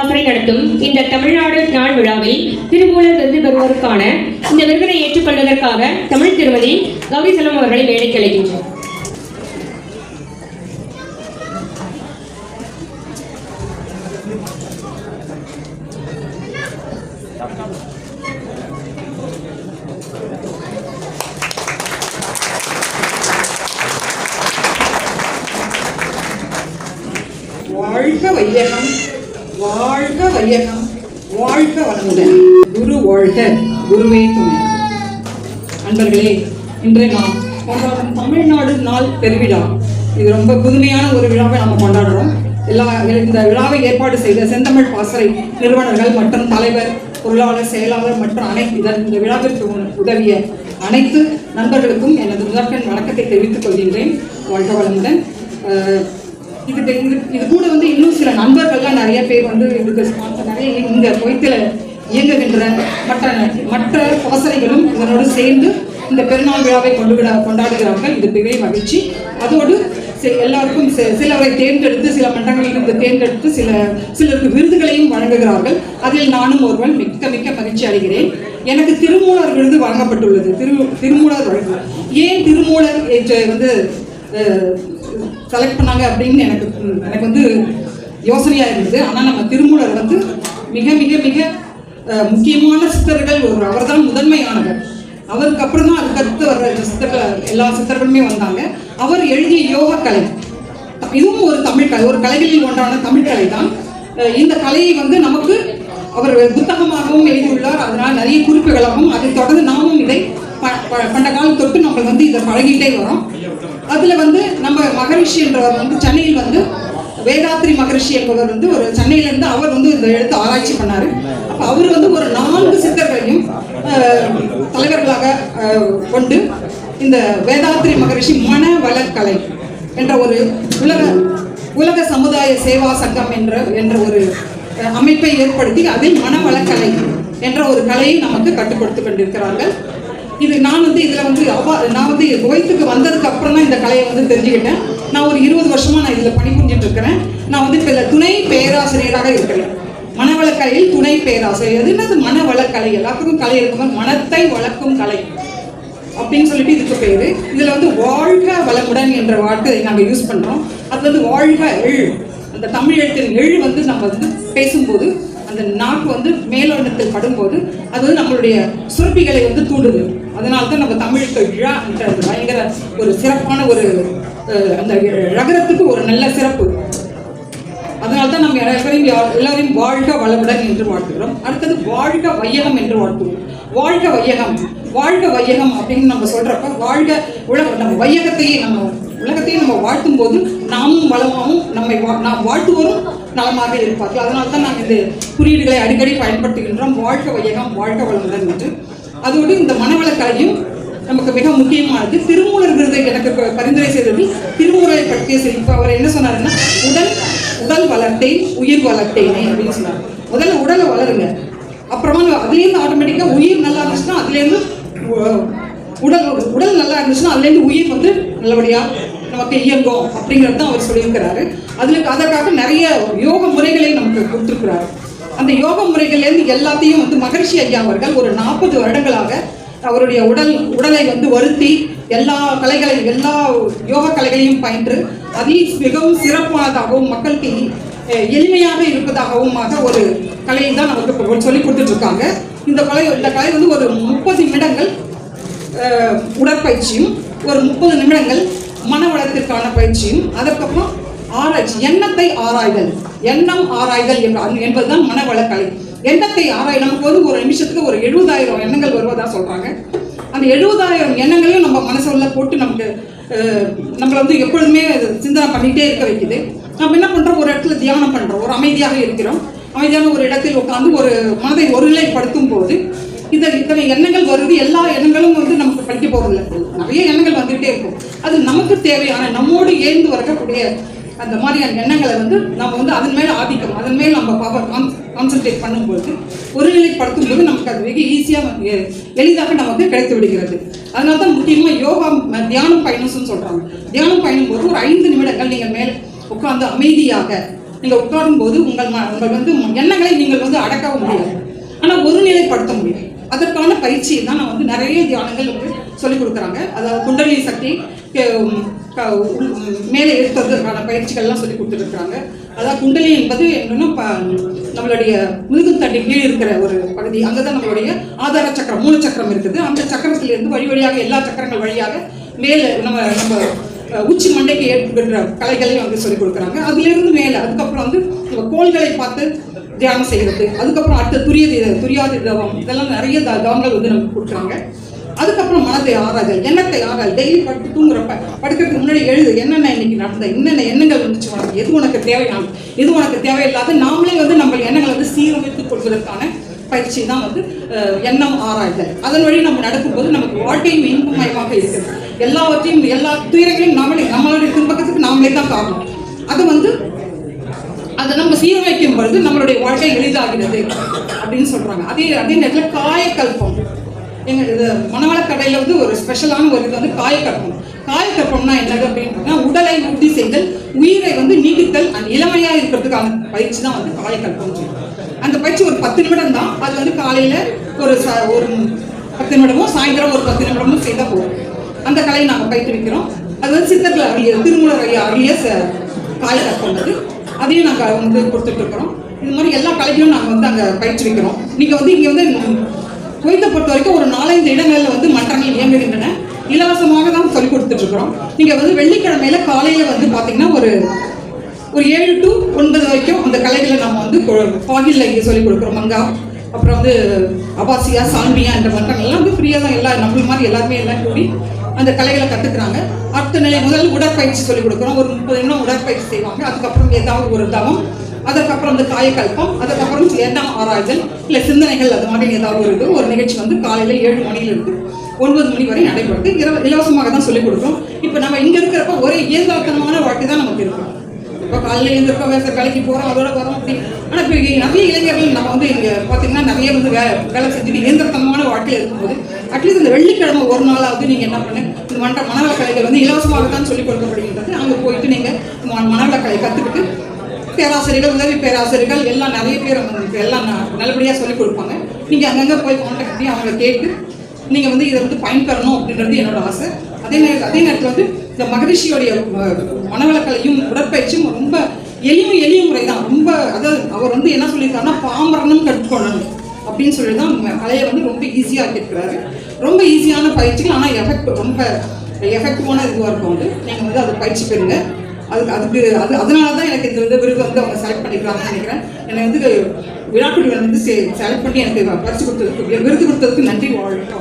பாசறை நடத்தும் இந்த தமிழ்நாடு நாள் விழாவில் திருமூலர் விருது பெறுவோருக்கான இந்த விருதினை ஏற்றுக்கொள்வதற்காக தமிழ் திருமதி கௌரி செல்வம் அவர்களை வேலைக்கு அழைக்கின்றோம் வாழ்க வையகம் வாழ்க வளமுடன். குரு வாழ்க. குருவே துணை. அன்பர்களே இன்று நாம் கொண்டாடும் தமிழ்நாடு நாள் பெருவிழா. இது ரொம்ப புதுமையான ஒரு விழாவை நாம் கொண்டாடுறோம். எல்லா இந்த விழாவை ஏற்பாடு செய்த செந்தமிழ் பாசறை நிறுவனர்கள் மற்றும் தலைவர் பொருளாளர் செயலாளர் மற்றும் அனைத்து இதன் இந்த விழாவிற்கு உதவிய அனைத்து நண்பர்களுக்கும் எனது முதற்கண் வணக்கத்தை தெரிவித்துக் கொள்கின்றேன். வாழ்க வளமுடன். இது இது கூட வந்து இன்னும் சில நண்பர்கள்லாம் நிறைய பேர் வந்து இதுக்கு நிறைய இந்த கொய்த்தில் இயங்குகின்ற மற்ற மற்ற பாசனைகளும் இதனோடு சேர்ந்து இந்த பெருநாள் விழாவை கொண்டுகிட கொண்டாடுகிறார்கள். இது பெரிய மகிழ்ச்சி. அதோடு எல்லாருக்கும் சிலரை தேர்ந்தெடுத்து சில மன்றங்களில் தேர்ந்தெடுத்து சில சிலருக்கு விருதுகளையும் வழங்குகிறார்கள். அதில் நானும் ஒருவன் மிக்க மிக்க மகிழ்ச்சி அடைகிறேன். எனக்கு திருமூலர் விருது வழங்கப்பட்டுள்ளது. திரு திருமூலர் விருது. ஏன் திருமூலர் வந்து செலக்ட் பண்ணாங்க அப்படின்னு எனக்கு எனக்கு வந்து யோசனையா இருந்தது. ஆனால் நம்ம திருமூலர் வந்து மிக மிக மிக முக்கியமான சித்தர்கள் ஒரு அவர்தான் முதன்மையானவர். அவருக்கு அப்புறம் தான் அதுக்கடுத்து வர்ற சித்தர்கள் எல்லா சித்தர்களுமே வந்தாங்க. அவர் எழுதிய யோக கலை இதுவும் ஒரு தமிழ் கலை ஒரு கலைகளில் ஒன்றான தமிழ் கலை தான் இந்த கலையை வந்து நமக்கு அவர் புத்தகமாகவும் எழுதியுள்ளார். அதனால் நிறைய குறிப்புகளாகவும் அதை தொடர்ந்து நாமும் இதை ப- ப- பண்ட காலம் தொட்டு நம்ம வந்து இதை பழகிட்டே வரோம் அதில் வந்து நம்ம மகரிஷி என்றவர் வந்து சென்னையில் வந்து வேதாத்ரி மகரிஷி என்பவர் வந்து ஒரு சென்னையிலேருந்து அவர் வந்து இந்த எழுத்து ஆராய்ச்சி பண்ணார். அப்போ அவர் வந்து ஒரு நான்கு சித்தர்களையும் தலைவர்களாக கொண்டு இந்த வேதாத்ரி மகரிஷி மன வளக்கலை என்ற ஒரு உலக உலக சமுதாய சேவா சங்கம் என்ற என்ற ஒரு அமைப்பை ஏற்படுத்தி அதில் மனவளக்கலை என்ற ஒரு கலையை நமக்கு கற்றுக் கொடுத்து கொண்டிருக்கிறார்கள். இது நான் வந்து இதில் வந்து அவா நான் வந்து குவைத்துக்கு வந்ததுக்கு அப்புறம் தான் இந்த கலையை வந்து தெரிஞ்சுக்கிட்டேன். நான் ஒரு இருபது வருஷமாக நான் இதில் பணிபுரிஞ்சிட்டு இருக்கிறேன் நான் வந்து இப்போ இதில் துணை பேராசிரியராக இருக்கிறேன். மனவளக்கலையில் துணை பேராசிரியர். என்னது? மனவளக்கலை எல்லாத்துக்கும் கலை இருக்கும் மனத்தை வளர்க்கும் கலை. அப்படின்னு சொல்லிட்டு இதுக்கு பேர். இதில் வந்து வாழ்க வளமுடன் என்ற வார்த்தை நாங்கள் யூஸ் பண்ணுறோம் அது வந்து வாழ்க எழு அந்த தமிழ் எழுத்தின் எழு வந்து நம்ம வந்து பேசும்போது அந்த நாக்கு வந்து மேலோட்டத்தில் படும்போது அது வந்து நம்மளுடைய சுரப்பிகளை வந்து தூண்டுது. அதனால தான் நம்ம தமிழுக்கு இழா என்ற பயங்கர ஒரு சிறப்பான ஒரு அந்த ரகரத்துக்கு ஒரு நல்ல சிறப்பு. அதனால தான் நம்ம எல்லாரையும் எல்லாரையும் வாழ்க வளமுடன் என்று வாழ்த்துகிறோம். அடுத்தது வாழ்க வையகம் என்று வாழ்த்துவோம். வாழ்க வையகம். வாழ்க வையகம் அப்படின்னு நம்ம சொல்றப்ப வாழ்க உலக நம்ம வையகத்தையே நம்ம உலகத்தையே நம்ம வாழ்த்தும் போது நாமும் வளமாகவும் நம்மை வா- நாம் வாழ்த்துவோரும் நலமாக இருப்பார்கள். அதனால தான் நாங்கள் இந்த குறியீடுகளை அடிக்கடி பயன்படுத்துகின்றோம். வாழ்க்கை வையகம் வாழ்க்கை வளமுடன் என்று. அதோடு இந்த மனவளக்கலையும் நமக்கு மிக முக்கியமானது. திருமூலர் விருதை எனக்கு பரிந்துரை செய்தது திருமூலரை பற்றிய சிரிப்பு. அவர் என்ன சொன்னாருன்னா உடல் உடல் வளர்த்தேன் உயிர் வளர்த்தேனே அப்படின்னு சொன்னார். முதல்ல உடலை வளருங்க. அப்புறமா அதுலேருந்து ஆட்டோமேட்டிக்காக உயிர் நல்லா இருந்துச்சுன்னா அதுலேருந்து உடல் உடல் நல்லா இருந்துச்சுன்னா அதுலேருந்து உயிர் வந்து நல்லபடியாக நமக்கு இயங்கும் அப்படிங்கிறது தான் அவர் சொல்லியிருக்கிறாரு. அதில் அதற்காக நிறைய யோக முறைகளை நமக்கு கொடுத்துருக்கிறாரு. அந்த யோக முறைகள்லேருந்து எல்லாத்தையும் வந்து மகர்ஷி ஐயா அவர்கள் ஒரு நாற்பது வருடங்களாக அவருடைய உடல் உடலை வந்து வருத்தி எல்லா கலைகளையும் எல்லா யோக கலைகளையும் பயின்று அதி மிகவும் சிறப்பானதாகவும் மக்களுக்கு எளிமையாக இருப்பதாகவுமாக ஒரு கலையை தான் நமக்கு சொல்லி கொடுத்துட்டு இருக்காங்க இந்த கலை இந்த கலை வந்து ஒரு முப்பது நிமிடங்கள் உடற்பயிற்சியும் ஒரு முப்பது நிமிடங்கள் மன வளத்திற்கான பயிற்சியும் அதற்கப்புறம் ஆராய்ச்சி எண்ணத்தை ஆராய்தல். எண்ணம் ஆராய்தல் என்ப- என்பதுதான் மனவளக்கலை. எண்ணத்தை ஆராய் நமக்கு வந்து ஒரு நிமிஷத்துக்கு ஒரு எழுபதாயிரம் எண்ணங்கள் வருவதா சொல்றாங்க. அந்த எழுபதாயிரம் எண்ணங்களையும் நம்ம மனசுல போட்டு நமக்கு நம்மளை வந்து எப்பொழுதுமே சிந்தனை பண்ணிகிட்டே இருக்க வைக்குது. நம்ம என்ன பண்ணுறோம் ஒரு இடத்துல தியானம் பண்ணுறோம் ஒரு அமைதியாக இருக்கிறோம். அமைதியான ஒரு இடத்தில் உட்காந்து ஒரு மனதை ஒருநிலைப்படுத்தும் போது இந்த இத்தனை எண்ணங்கள் வருது எல்லா எண்ணங்களும் வந்து நமக்கு படிக்க போறதில்ல. நிறைய எண்ணங்கள் வந்துகிட்டே இருக்கும். அது நமக்கு தேவையான நம்மோடு ஏந்து வரக்கூடிய அந்த மாதிரியான எண்ணங்களை வந்து நம்ம வந்து அதன் மேல ஆதிக்கம் அதன் மேல் நம்ம பவர் கான்சென்ட்ரேட் பண்ணும்போது ஒருநிலைப்படுத்தும் போது நமக்கு அது மிக ஈஸியாக எளிதாக நமக்கு கிடைத்து விடுகிறது. அதனால தான் முக்கியமாக யோகா ம- தியானம் பயணம்னு சொல்றாங்க. தியானம் பயணம் போது ஒரு ஐந்து நிமிடங்கள் நீங்கள் மேலே உட்கார்ந்து அமைதியாக நீங்கள் உட்காரும் போது உங்கள் ம- உங்கள் வந்து எண்ணங்களை நீங்கள் வந்து அடக்கவும் முடியாது. ஆனால் ஒருநிலைப்படுத்த முடியும். அதற்கான பயிற்சி தான் நான் வந்து நிறைய தியானங்கள் வந்து சொல்லிக் கொடுக்குறாங்க. அதாவது குண்டலி சக்தி மேலே எடுத்ததுக்கான பயிற்சிகள்லாம் சொல்லி கொடுத்துருக்குறாங்க. அதாவது குண்டலி என்பது என்னென்னா ப- நம்மளுடைய முதுகும் தட்டி கீழ் இருக்கிற ஒரு பகுதி. அங்கே தான் நம்மளுடைய ஆதார சக்கரம் மூல சக்கரம் இருக்குது. அந்த சக்கரத்திலிருந்து வழி வழியாக எல்லா சக்கரங்கள் வழியாக மேலே நம்ம நம்ம உச்சி மண்டைக்கு ஏற்படுகிற கலைகளையும் வந்து சொல்லிக் கொடுக்குறாங்க. அதுலேருந்து மேலே அதுக்கப்புறம் வந்து நம்ம கோள்களை பார்த்து தியானம் செய்கிறது. அதுக்கப்புறம் அடுத்த துரிய துரியாதி தவம் இதெல்லாம் நிறைய த- தவங்கள் வந்து நமக்கு கொடுக்குறாங்க. அதுக்கப்புறம் மனத்தை ஆராய்தல் எண்ணத்தை ஆறாதல் டெய்லி படுத்து தூங்குறப்ப படுக்கிறதுக்கு முன்னாடி எழுது என்னென்ன இன்னைக்கு நடந்த என்னென்ன எண்ணங்கள் வந்துச்சு உனக்கு எது உனக்கு தேவையான எது உனக்கு தேவையில்லாத? நாமளே வந்து நம்ம எண்ணங்களை வந்து சீரமைத்துக் கொள்வதற்கான பயிற்சி தான் வந்து எண்ணம் ஆராய்தல். அதன் வழி நம்ம நடக்கும்போது நமக்கு வாழ்க்கையும் இன்பமயமாக இருக்குது எல்லாவற்றையும் எல்லா துயரங்களையும் நாமளே நம்மளுடைய துன்பக்கத்துக்கு நாமளே தான் காரணம். அது வந்து அதை நம்ம சீரமைக்கும் பொழுது நம்மளுடைய வாழ்க்கை எளிதாகிறது அப்படின்னு சொல்றாங்க. அதே அதே நேரத்தில் காயக்கல்பம். எங்க இது மணவளக்கடையில் வந்து ஒரு ஸ்பெஷலான ஒரு இது வந்து காயக்கல்பம். காயக்கல்பம்னா என்னது அப்படின்னா உடலை உறுதி செய்தல் உயிரை வந்து நீடித்தல் அந்த இளமையா இருக்கிறதுக்கான பயிற்சி தான் வந்து காயக்கல்பம் அந்த பயிற்சி ஒரு பத்து நிமிடம் தான். அது வந்து காலையில ஒரு ச- ஒரு பத்து நிமிடமும் சாயந்தரம் ஒரு பத்து நிமிடமும் செய்தால் போதும். அந்த கலையை நாங்கள் பயிற்றுவிக்கிறோம். அது வந்து சித்தர்கள் அருளிய திருமூலர் ஐயா அருளிய ச- காயக்கல்பம் அது. அதையும் நாங்கள் வந்து கொடுத்துட்டு இருக்கிறோம் இது மாதிரி எல்லா கலைகளும் நாங்கள் வந்து அங்கே பயிற்றுவிக்கிறோம் நீங்கள் வந்து இங்கே வந்து குவைத்தை பொறுத்த வரைக்கும் ஒரு நாலஞ்சு இடங்களில் வந்து மன்றங்கள் இயங்குகின்றன. இலவசமாக தான் சொல்லி கொடுத்துட்ருக்குறோம். நீங்கள் வந்து வெள்ளிக்கிழமையில் காலையில் வந்து பார்த்தீங்கன்னா ஒரு ஒரு ஏழு டு ஒன்பது வரைக்கும் அந்த கலைகளை நம்ம வந்து பாகிலில் இங்கே சொல்லிக் கொடுக்குறோம். மங்கா அப்புறம் வந்து அபாசியா சால்மியா என்ற மன்றங்கள்லாம் வந்து ஃப்ரீயாக தான் எல்லா நம்மள மாதிரி எல்லாருமே எல்லாம் கூடி அந்த கலைகளை கற்றுக்குறாங்க அடுத்த நிலை முதல் உடற்பயிற்சி சொல்லிக் கொடுக்குறோம். ஒரு முப்பது நிமிடம் உடற்பயிற்சி செய்வாங்க. அதுக்கப்புறம் ஏதாவது ஒரு தவம். அதுக்கப்புறம் வந்து காயக்கல்பம். அதுக்கப்புறம் எண்ணம் ஆராய்ச்சல் இல்லை சிந்தனைகள் அது மாதிரி ஏதாவது ஒரு இது. ஒரு நிகழ்ச்சி வந்து காலையில் ஏழு மணியிலிருந்து ஒன்பது மணி வரை நடைபெறுது. இலவ இலவசமாக தான் சொல்லிக் கொடுக்குறோம். இப்போ நம்ம இங்கே இருக்கிறப்ப ஒரே இயந்திரத்தனமான வாழ்க்கை தான் நமக்கு இருக்கும் இப்போ காலையில் எழுந்திருக்கோம் வேறு வேலைக்கு போகிறோம் அதோட வரோம் அப்படி. ஆனால் இப்போ நிறைய இளைஞர்கள் நம்ம வந்து இங்கே பார்த்தீங்கன்னா நிறைய வந்து வே வேலை செஞ்சுட்டு இயந்திரத்தனமான வாழ்க்கையில் இருக்கும்போது அட்லீஸ்ட் இந்த வெள்ளிக்கிழமை ஒரு நாளாவது நீங்கள் என்ன பண்ணு இந்த மண்ட மனவள கலைகள் வந்து இலவசமாக தான் சொல்லிக் கொடுக்கப்படுகின்றது. அங்கே போயிட்டு நீங்கள் மனவள கலை கற்றுக்கிட்டு பேராசிரியர்கள் உதவி பேராசிரியர்கள் எல்லாம் நிறைய பேர் உங்களுக்கு எல்லாம் நல்லபடியாக சொல்லிக் கொடுப்பாங்க. நீங்கள் அங்கங்கே போய் கான்டாக்ட் பண்ணி அவங்கள கேட்டு நீங்கள் வந்து இதை வந்து பயன்பெறணும் அப்படின்றது என்னோட ஆசை. அதே நேரம் அதே நேரத்தில் வந்து இந்த மகரிஷியோடைய மனவளக்கலையும் உடற்பயிற்சியும் ரொம்ப எளிமை எளிய முறை தான் ரொம்ப அதாவது அவர் வந்து என்ன சொல்லியிருக்காருன்னா பாமரனும் கற்றுக்கொள்ளணும் அப்படின்னு சொல்லி தான் கலையை வந்து ரொம்ப ஈஸியாக ஆக்கியிருக்கிறாரு ரொம்ப ஈஸியான பயிற்சிகள் ஆனால் எஃபெக்ட் ரொம்ப எஃபெக்டிவான இதுவாக இருக்கும் வந்து நீங்கள் வந்து அதை பயிற்சி பெறுங்க. அதுக்கு அதுக்கு அது அதனால தான் எனக்கு இந்த வந்து விருது வந்து அவங்க செலக்ட் பண்ணிக்கிறாங்கன்னு நினைக்கிறேன். என்னை வந்து விழாக்குழுவில் வந்து செலக்ட் பண்ணி எனக்கு பரிசு கொடுத்ததுக்கு விருது கொடுத்ததுக்கு நன்றி வாழ்க்கை